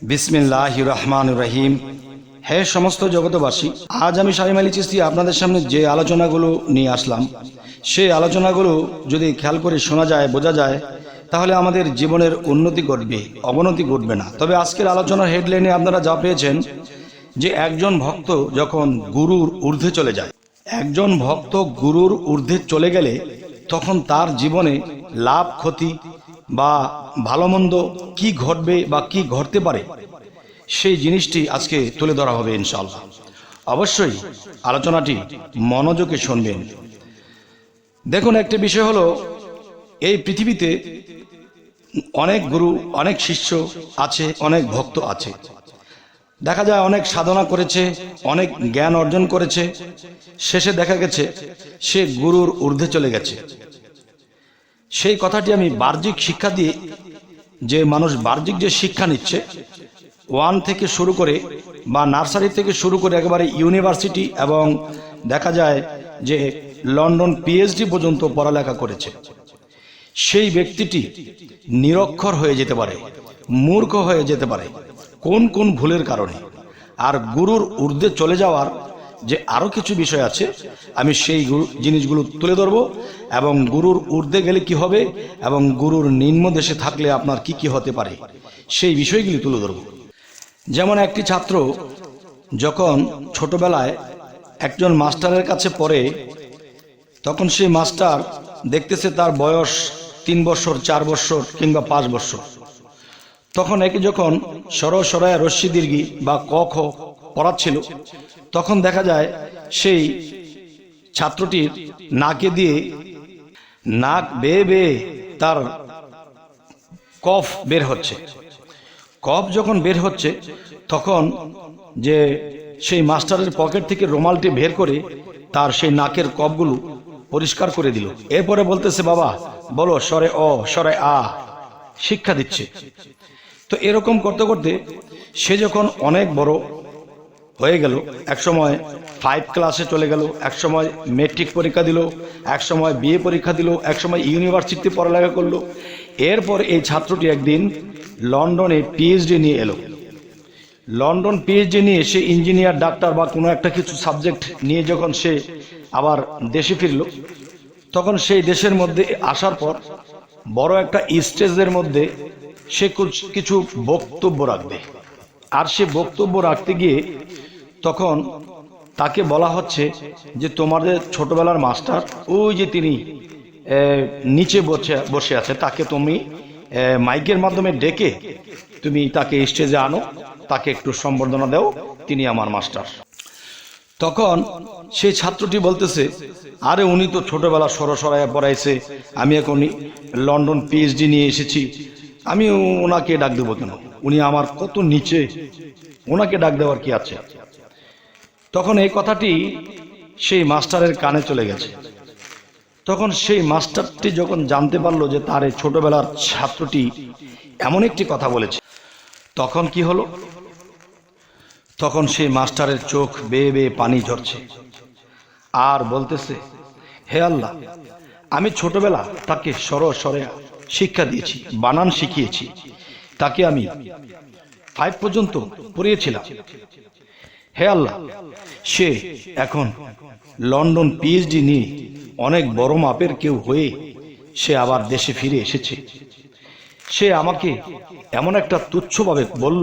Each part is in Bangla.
বিসমিল্লাহ রহমান রহিম। হে সমস্ত জগতবাসী, আজ আমি শাহিম আলী চিস্তি আপনাদের সামনে যে আলোচনাগুলো নিয়ে আসলাম, সেই আলোচনাগুলো যদি খেয়াল করে শোনা যায়, বোঝা যায়, তাহলে আমাদের জীবনের উন্নতি ঘটবে, অবনতি ঘটবে না। তবে আজকের আলোচনার হেডলাইনে আপনারা যা পেয়েছেন, যে একজন ভক্ত যখন গুরুর ঊর্ধ্বে চলে যায়, একজন ভক্ত গুরুর ঊর্ধ্বে চলে গেলে তখন তার জীবনে লাভ, ক্ষতি বা ভালো মন্দ কি ঘটবে বা কি ঘটতে পারে, সেই জিনিসটি আজকে তুলে ধরা হবে ইনশাল্লাহ অবশ্যই আলোচনাটি মনোযোগে শুনবেন। দেখুন, একটি বিষয় হলো, এই পৃথিবীতে অনেক গুরু, অনেক শিষ্য আছে, অনেক ভক্ত আছে। দেখা যায় অনেক সাধনা করেছে, অনেক জ্ঞান অর্জন করেছে। শেষে দেখা গেছে, সে গুরুর ঊর্ধ্বে চলে গেছে। সেই কথাটি আমি বাহ্যিক শিক্ষা দিয়ে যে মানুষ বাহ্যিক যে শিক্ষা নিচ্ছে, ওয়ান থেকে শুরু করে বা নার্সারি থেকে শুরু করে একেবারে ইউনিভার্সিটি এবং দেখা যায় যে লন্ডন পিএইচডি পর্যন্ত পড়ালেখা করেছে, সেই ব্যক্তিটি নিরক্ষর হয়ে যেতে পারে, মূর্খ হয়ে যেতে পারে, কোন কোন ভুলের কারণে। আর গুরুর ঊর্ধ্বে চলে যাওয়ার যে আরও কিছু বিষয় আছে, আমি সেই জিনিসগুলো তুলে ধরবো এবং গুরুর ঊর্ধ্বে গেলে কি হবে এবং গুরুর নিম্ন দেশে থাকলে আপনার কি কি হতে পারে, সেই বিষয়গুলি তুলে ধরবো। যেমন একটি ছাত্র যখন ছোটবেলায় একজন মাস্টারের কাছে পড়ে, তখন সেই মাস্টার দেখতেছে তার বয়স তিন বছর, চার বছর কিংবা পাঁচ বছর। তখন একে যখন সর সরায় রশ্মি দীর্ঘি বা ক খ পড়াচ্ছিল তখন দেখা যায় সেই ছাত্রটির নাকে দিয়ে নাক বেয়ে বেয়ে তার কফ বের হচ্ছে। কফ যখন বের হচ্ছে, তখন যে সেই মাস্টারের পকেট থেকে রুমালটি বের করে তার সেই নাকের কফগুলো পরিষ্কার করে দিল। এরপরে বলতেছে, বাবা, বলো সরে অ সরে আ, শিক্ষা দিচ্ছে। তো এরকম করতে করতে সে যখন অনেক বড় হয়ে গেল। এক সময় ফাইভ ক্লাসে চলে গেল এক সময় মেট্রিক পরীক্ষা দিল এক সময় বিএ পরীক্ষা দিল এক সময় ইউনিভার্সিটিতে পড়ালেখা করল। এরপর এই ছাত্রটি একদিন লন্ডনে পিএইচডি নিয়ে এলো। লন্ডন পিএইচডি নিয়ে সে ইঞ্জিনিয়ার ডাক্তার বা কোনো একটা কিছু সাবজেক্ট নিয়ে যখন সে আবার দেশে ফিরল, তখন সেই দেশের মধ্যে আসার পর বড় একটা স্টেজের মধ্যে সে কিছু বক্তব্য রাখবে। আর সে বক্তব্য রাখতে গিয়ে তখন তাকে বলা হচ্ছে যে তোমাদের ছোটবেলার মাস্টার, ওই যে তিনি নিচে বসে বসে আছে, তাকে তুমি মাইকের মাধ্যমে ডেকে তুমি তাকে স্টেজে আনো, তাকে একটু সম্বর্ধনা দাও, তিনি আমার মাস্টার। তখন সেই ছাত্রটি বলতেছে, আরে উনি তো ছোটবেলা সরসরায় পড়াইছে, আমি এখন লন্ডন পিএইচডি নিয়ে এসেছি, আমি ওনাকে ডাক দেবো কেন? উনি আমার কত নিচে, ওনাকে ডাক দেওয়ার কি আছে? তখন এই কথাটি সেই মাস্টারের কানে চলে গেছে। তখন সেই মাস্টারটি যখন জানতে পারল যে তার এই ছোটবেলার ছাত্রটি এমন একটি কথা বলেছে, তখন কি হলো? তখন সেই মাস্টারের চোখ বেয়ে বেয়ে পানি ঝরছে। আর বলতেছে, হে আল্লাহ, আমি ছোটবেলা তাকে সর সরে শিক্ষা দিয়েছি, বানান শিখিয়েছি। তাকে আমি ফাইভ পর্যন্ত পড়িয়েছিলাম। হে আল্লাহ, সে এখন লন্ডন পিএইচডি নিয়ে অনেক বড় মাপের কেউ হয়ে সে আবার দেশে ফিরে এসেছে। সে আমাকে এমন একটা তুচ্ছভাবে বলল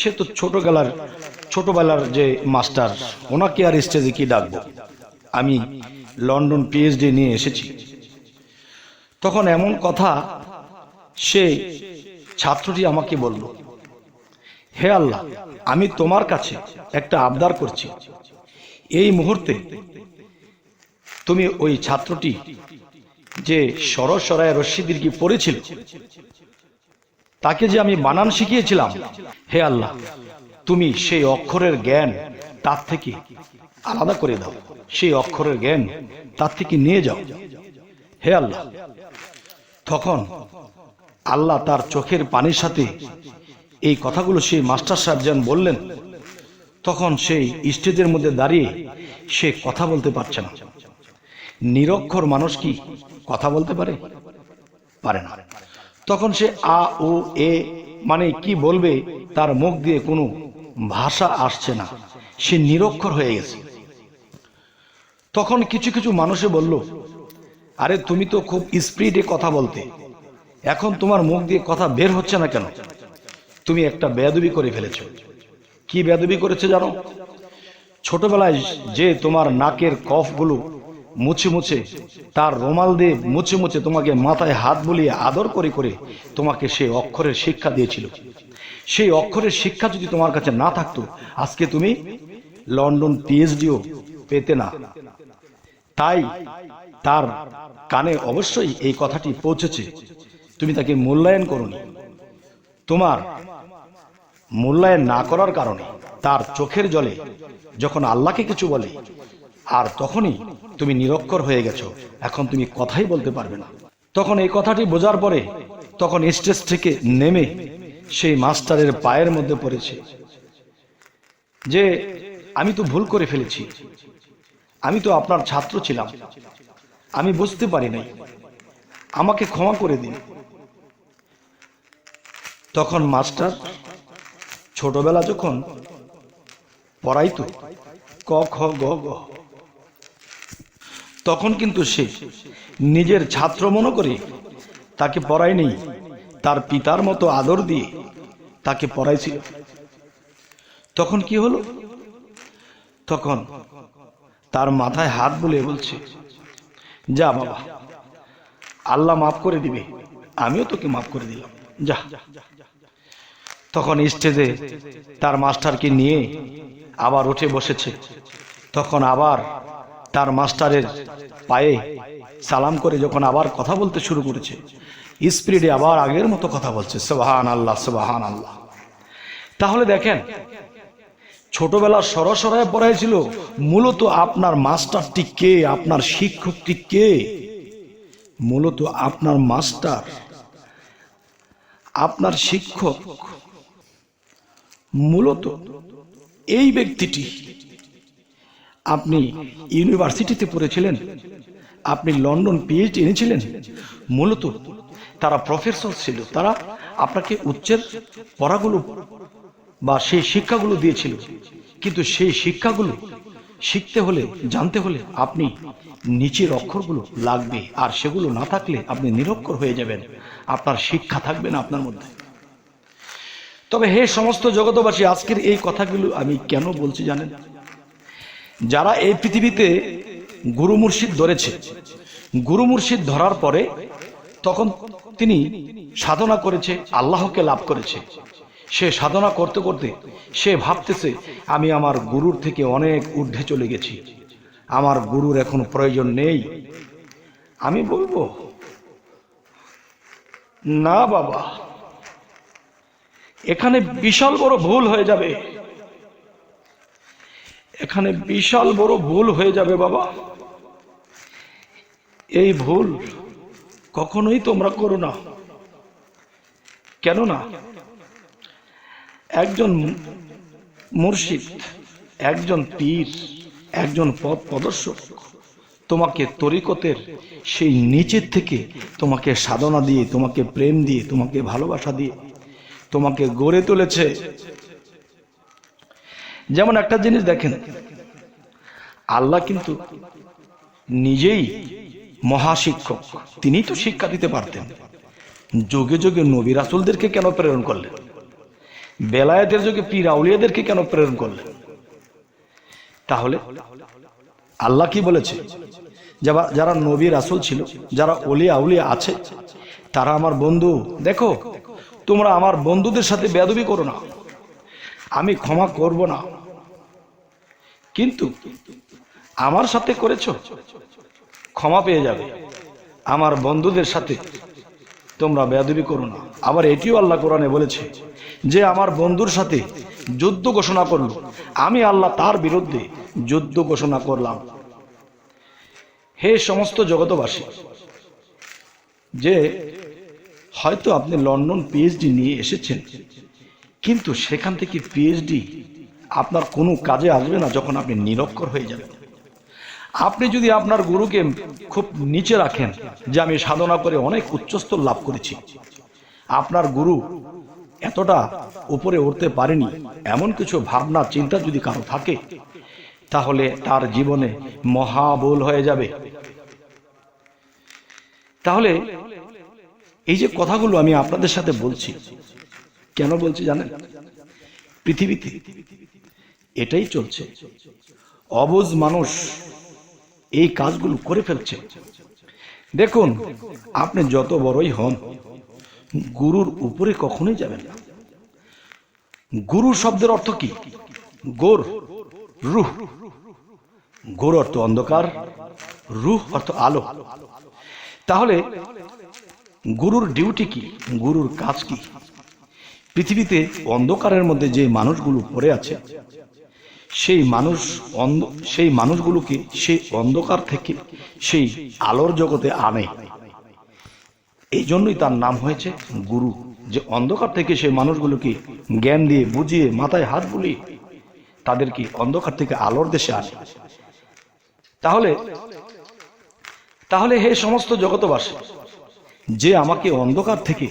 সে তো ছোটবেলার ছোটবেলার যে মাস্টার, ওনাকে আর স্টেজে কি ডাকবো? আমি লন্ডন পিএইচডি নিয়ে এসেছি। তখন এমন কথা সে ছাত্রটি আমাকে বলল, হে আল্লাহ আমি তোমার কাছে একটা আবদার করছি। এই মুহূর্তে তুমি ওই ছাত্রটি যে সরসরায় রশ্মি দীর্ঘি পড়েছিল, তাকে যে আমি বানান শিখিয়েছিলাম, হে আল্লাহ, তুমি সেই অক্ষরের জ্ঞান তার থেকে আলাদা করে দাও। সেই অক্ষরের জ্ঞান তার থেকে নিয়ে যাও। হে আল্লাহ, তখন আল্লাহ তার চোখের পানির সাথে এই কথাগুলো সেই মাস্টার সাহেব যেন বললেন। তখন সেই স্টেজের মধ্যে দাঁড়িয়ে সে কথা বলতে পারছে না। নিরক্ষর মানুষ কি কথা বলতে পারে? পারে না। তখন সে আ, ও, এ মানে কি বলবে তার মুখ দিয়ে কোনো ভাষা আসছে না। সে নিরক্ষর হয়ে গেছে। তখন কিছু কিছু মানুষে বলল, আরে তুমি তো খুব স্পিডে কথা বলতে। এখন তোমার মুখ দিয়ে কথা বের হচ্ছে না কেন? তুমি একটা বেয়াদবি করে ফেলেছ। কি বেয়াদবি করেছে জানো? ছোটবেলায় যে তোমার নাকের কফগুলো মুছে মুছে, তার রোমাল দিয়ে মুছে মুছে তোমাকে মাথায় হাত বুলিয়ে আদর করে করে তোমাকে সে অক্ষরের শিক্ষা দিয়েছিল। সেই অক্ষরের শিক্ষা যদি তোমার কাছে না থাকতো, আজকে তুমি লন্ডন পিএইচডিও পেতে না। তাই তার কানে অবশ্যই এই কথাটি পৌঁছেছে। তুমি তাকে মূল্যায়ন করনি তোমার মূল্যায়ন না করার কারণে তার চোখের জলে যখন আল্লাহকে কিছু বলে, আর তখনই তুমি নিরক্ষর হয়ে গেছো। এখন তুমি কথাই বলতে পারবে না। তখন এই কথাটি বোঝার পরে তখন স্টেজ থেকে নেমে সেই মাস্টারের পায়ের মধ্যে পড়েছে যে, আমি তো ভুল করে ফেলেছি। আমি তো আপনার ছাত্র ছিলাম। আমি বুঝতে পারি নাই। আমাকে ক্ষমা করে দিন। তখন মাস্টার ছোটবেলা যখন পড়াইতো, ক, খ, গ গ, তখন কিন্তু সে নিজের ছাত্র মনে করে তাকে পড়ায়নি তার পিতার মতো আদর দিয়ে তাকে পড়াইছিল। তখন কি হলো? তখন তার মাথায় হাত বুলিয়ে বলছে, যা বাবা, আল্লাহ মাফ করে দিবে, আমিও তোকে মাফ করে দিলাম। যা তখন স্টেজে তার মাস্টারকে নিয়ে আবার উঠে বসেছে। তখন আবার তার মাস্টারের পায়ে সালাম করে যখন আবার কথা বলতে শুরু করেছে স্পিরিটে আবার আগের মতো কথা বলছে সুবাহান আল্লাহ সুবাহান আল্লাহ তাহলে দেখেন ছোটবেলা সরসরায় পড়াইছিল মূলত আপনার মাস্টারটি কে, আপনার শিক্ষকটি কে? মূলত আপনার মাস্টার, আপনার শিক্ষক মূলত এই ব্যক্তিটি। আপনি ইউনিভার্সিটিতে পড়েছিলেন, আপনি লন্ডন পিএইচডি এনেছিলেন, মূলত তারা প্রফেসর ছিল, তারা আপনাকে উচ্চের পড়াগুলো বা সেই শিক্ষাগুলো দিয়েছিল। কিন্তু সেই শিক্ষাগুলো শিখতে হলে, জানতে হলে আপনি নিচের অক্ষরগুলো লাগবে, আর সেগুলো না থাকলে আপনি নিরক্ষর হয়ে যাবেন। আপনার শিক্ষা থাকবে না আপনার মধ্যে। তবে হে সমস্ত জগতবাসী আজকের এই কথাগুলো আমি কেন বলছি জানেন? যারা এই পৃথিবীতে গুরু মুর্শিদ ধরেছে, গুরু মুর্শিদ ধরার পরে তখন তিনি সাধনা করেছে, আল্লাহকে লাভ করেছে। সে সাধনা করতে করতে সে ভাবতেছে, আমি আমার গুরুর থেকে অনেক ঊর্ধ্বে চলে গেছি। আমার গুরুর এখন প্রয়োজন নেই। আমি বলব, না বাবা এখানে বিশাল বড় ভুল হয়ে যাবে। এখানে বিশাল বড় ভুল হয়ে যাবে বাবা। এই ভুল কখনোই তোমরা করো না। কেন না একজন মুর্শিদ, একজন পীর, একজন পথ প্রদর্শক তোমাকে তরিকতের সেই নিচের থেকে তোমাকে সাধনা দিয়ে, তোমাকে প্রেম দিয়ে, তোমাকে ভালোবাসা দিয়ে তোমাকে গড়ে তুলেছে। যেমন একটা জিনিস দেখেন, আল্লাহ কিন্তু নিজেই মহাশিক্ষক তিনি তো শিক্ষা দিতে পারতেন। যোগে যোগে নবী রাসুলদেরকে কেন প্রেরণ করলেন? বেলায়েতের যোগে পীর আউলিয়াদেরকে কেন প্রেরণ করলেন? তাহলে আল্লাহ কি বলেছে? যারা যারা নবী রাসুল ছিল, যারা অলিয়া আউলিয়া আছে, তারা আমার বন্ধু। দেখো তোমরা আমার বন্ধুদের সাথে বেদবি করো না। আমি ক্ষমা করব না। কিন্তু আমার সাথে করেছ? ক্ষমা পেয়ে যাবে। আমার বন্ধুদের সাথে তোমরা বেদবি করো না। আবার এটিও আল্লাহ কোরআনে বলেছে যে, আমার বন্ধুর সাথে যুদ্ধ ঘোষণা করল। আমি আল্লাহ তার বিরুদ্ধে যুদ্ধ ঘোষণা করলাম। হে সমস্ত জগতবাসী যে হয়তো আপনি লন্ডন পিএইচডি নিয়ে এসেছেন। কিন্তু সেখান থেকে পিএইচডি আপনার কোনো কাজে আসবে না যখন আপনি নিরক্ষর হয়ে যাবেন। আপনি যদি আপনার গুরুকে খুব নিচে রাখেন যে আমি সাধনা করে অনেক উচ্চস্তর লাভ করেছি, আপনার গুরু এতটা উপরে উঠতে পারেনি, এমন কিছু ভাবনা, চিন্তা যদি কারও থাকে, তাহলে তার জীবনে মহাবুল হয়ে যাবে। তাহলে এই যে কথাগুলো আমি আপনাদের সাথে বলছি, কেন বলছি জানেন? পৃথিবীতে এটাই চলছে। অবুজ মানুষ এই কাজগুলো করে ফেলছে। দেখুন, আপনি যত বড়ই হন, গুরুর উপরে কখনোই যাবেন না। গুরু শব্দের অর্থ কি? গোর, রুহ। গোর অর্থ অন্ধকার, রুহ অর্থ আলো। তাহলে গুরুর ডিউটি কি? গুরুর কাজ কি? পৃথিবীতে অন্ধকারের মধ্যে যে মানুষগুলো পড়ে আছে, সেই মানুষ অন্ধ, সেই মানুষগুলোকে সেই অন্ধকার থেকে সেই আলোর জগতে আনে। এই জন্যই তার নাম হয়েছে গুরু। যে অন্ধকার থেকে সেই মানুষগুলোকে জ্ঞান দিয়ে বুঝিয়ে মাথায় হাত বুলিয়ে তাদেরকে অন্ধকার থেকে আলোর দেশে আনে। তাহলে তাহলে হে সমস্ত জগতবাসী যে আমাকে অন্ধকার থেকে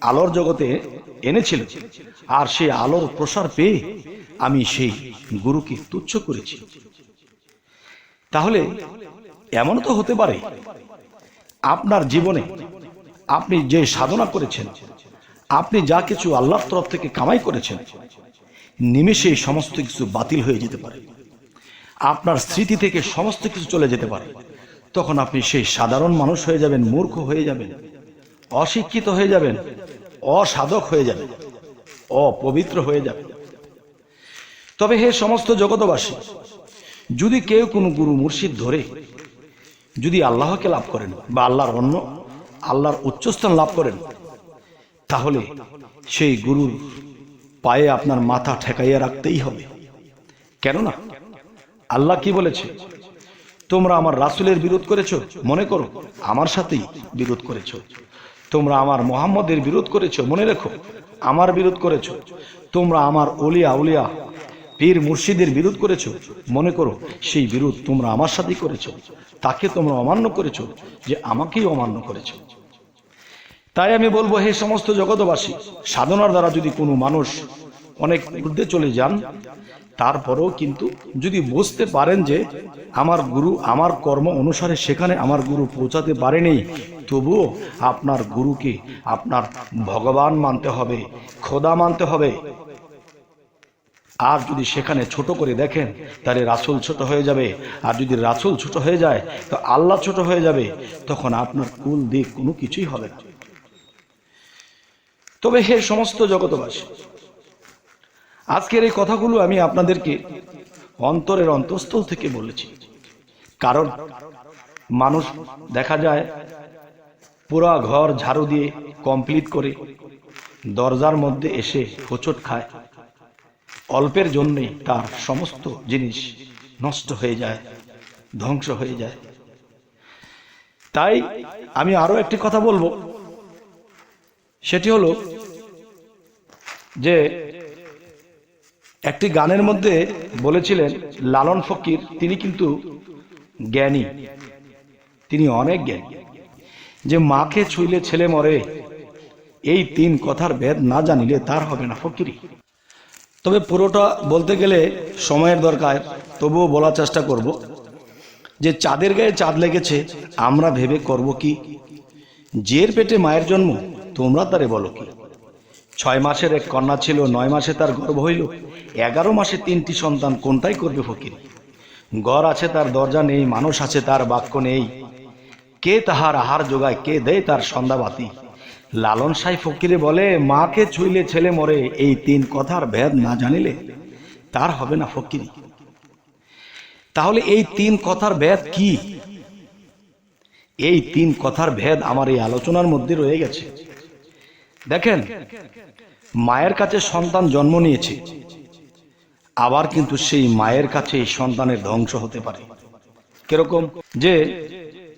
আলোর জগতে এনেছিল, আর সে আলোর প্রসার পেয়ে আমি সেই গুরুকে তুচ্ছ করেছি। তাহলে এমন তো হতে পারে, আপনার জীবনে আপনি যে সাধনা করেছেন, আপনি যা কিছু আল্লাহর তরফ থেকে কামাই করেছেন, নিমেষে সমস্ত কিছু বাতিল হয়ে যেতে পারে। আপনার স্মৃতি থেকে সমস্ত কিছু চলে যেতে পারে। তখন আপনি সেই সাধারণ মানুষ হয়ে যাবেন, মূর্খ হয়ে যাবেন, অশিক্ষিত হয়ে যাবেন, অসাধক হয়ে যাবেন, অপবিত্র হয়ে যাবেন। তবে হে সমস্ত জগতবাসী যদি কেউ কোনো গুরু মুর্শিদ ধরে, যদি আল্লাহকে লাভ করেন বা আল্লাহর অন্য, আল্লাহর উচ্চস্থান লাভ করেন, তাহলে সেই গুরুর পায়ে আপনার মাথা ঠেকাইয়া রাখতেই হবে। কেননা, আল্লাহ কি বলেছে? তোমরা আমার রাসুলের বিরোধ করেছ? মনে করো, আমার সাথেই বিরোধ করেছ। তোমরা আমার মোহাম্মদের বিরোধ করেছ? মনে রেখো, আমার বিরোধ করেছ। তোমরা আমার অলিয়া উলিয়া, পীর মুর্শিদের বিরোধ করেছ? মনে করো, সেই বিরোধ তোমরা আমার সাথেই করেছ। তাকে তোমরা অমান্য করেছ যে আমাকেই অমান্য করেছ। তাই আমি বলব, হে সমস্ত জগতবাসী সাধনার দ্বারা যদি কোনো মানুষ অনেক ঊর্ধ্বে চলে যান তারপরেও কিন্তু যদি বুঝতে পারেন যে আমার গুরু আমার কর্ম অনুসারে সেখানে আমার গুরু পৌঁছাতে পারেনি, তবুও আপনার গুরুকে আপনার ভগবান মানতে হবে, খোদা মানতে হবে। আর যদি সেখানে ছোট করে দেখেন, তাহলে রাসুল ছোট হয়ে যাবে। আর যদি রাসুল ছোট হয়ে যায়, তো আল্লাহ ছোট হয়ে যাবে। তখন আপনার কুল দিক কোনো কিছুই হবে না। তবে হে সমস্ত জগতবাসী আজকের এই কথাগুলো আমি আপনাদেরকে অন্তরের অন্তঃস্থল থেকে বলেছি। কারণ মানুষ দেখা যায়, পুরা ঘর ঝাড়ু দিয়ে কমপ্লিট করে দরজার মধ্যে এসে হোঁচট খায়। অল্পের জন্যে তার সমস্ত জিনিস নষ্ট হয়ে যায়, ধ্বংস হয়ে যায়। তাই আমি আরও একটি কথা বলব। সেটি হলো যে একটি গানের মধ্যে বলেছিলেন, লালন ফকির, তিনি কিন্তু জ্ঞানী। তিনি অনেক জ্ঞানী। যে মাকে ছুইলে ছেলে মরে, এই তিন কথার ভেদ না জানিলে তার হবে না ফকিরি। তবে পুরোটা বলতে গেলে সময়ের দরকার, তবুও বলার চেষ্টা করব। যে চাঁদের গায়ে চাঁদ লেগেছে, আমরা ভেবে করব কি? জের পেটে মায়ের জন্ম, তোমরা তারে বলো কি? ছয় মাসের এক কন্যা ছিল, নয় মাসে তার গর্ভ হইল। এগারো মাসে তিনটি সন্তান কোনটাই করবে ফকির? গড় আছে তার, দরজা নেই, মানুষ আছে তার, বাক্য নেই। কে তাহার আহার যোগায়, কে দেয় তার সন্ধ্যাবাতি লালন সাই ফকিরে বলে, মাকে ছুইলে ছেলে মরে, এই তিন কথার ভেদ না জানিলে তার হবে না ফকিরি। তাহলে এই তিন কথার ভেদ কি? এই তিন কথার ভেদ আমার এই আলোচনার মধ্যে রয়ে গেছে। দেখেন, মায়ের কাছে সন্তান জন্ম নিয়েছে, আবার কিন্তু সেই মায়ের কাছে সন্তানের ধ্বংস হতে পারে। কীরকম? যে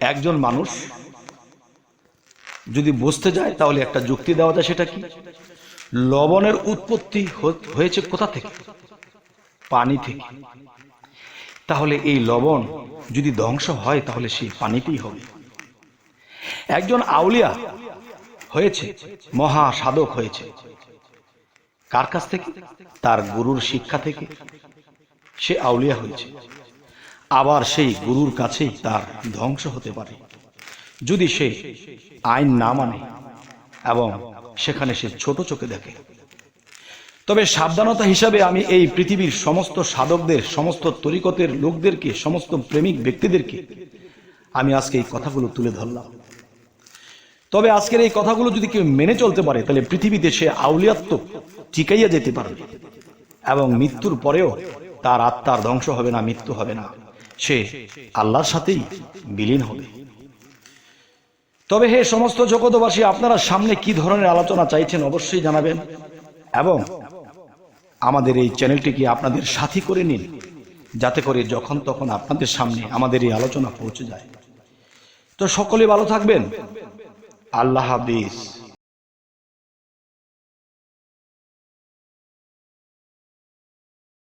একজন মানুষ যদি বসতে যায়, তাহলে একটা যুক্তি দেওয়া যায় সেটা কি? লবণের উৎপত্তি হয়েছে কোথা থেকে? পানি থেকে। তাহলে এই লবণ যদি ধ্বংস হয়, তাহলে সেই পানিতেই হবে। একজন আউলিয়া হয়েছে মহা সাধক হয়েছে। কার কাছ থেকে? তার গুরুর শিক্ষা থেকে সে আউলিয়া হয়েছে। আবার সেই গুরুর কাছেই তার ধ্বংস হতে পারে। যদি সে আইন না মানে এবং সেখানে সে ছোট চোখে দেখে। তবে সাবধানতা হিসাবে আমি এই পৃথিবীর সমস্ত সাধকদের, সমস্ত তরিকতের লোকদেরকে, সমস্ত প্রেমিক ব্যক্তিদেরকে আমি আজকে এই কথাগুলো তুলে ধরলাম। তবে আজকের এই কথাগুলো যদি কেউ মেনে চলতে পারে, তাহলে পৃথিবীতে সে আউলিয়াত্ব টিকাইয়া যেতে পারবে। এবং মৃত্যুর পরেও তার আত্মার ধ্বংস হবে না, মৃত্যু হবে না। সে আল্লাহর সাথেই বিলীন হবে। তবে হে সমস্ত জগতবাসী আপনারা সামনে কি ধরনের আলোচনা চাইছেন অবশ্যই জানাবেন। এবং আমাদের এই চ্যানেলটিকে আপনাদের সাথী করে নিন, যাতে করে যখন তখন আপনাদের সামনে আমাদের এই আলোচনা পৌঁছে যায়। তো সকলে ভালো থাকবেন। আল্লাহ হাফিজ।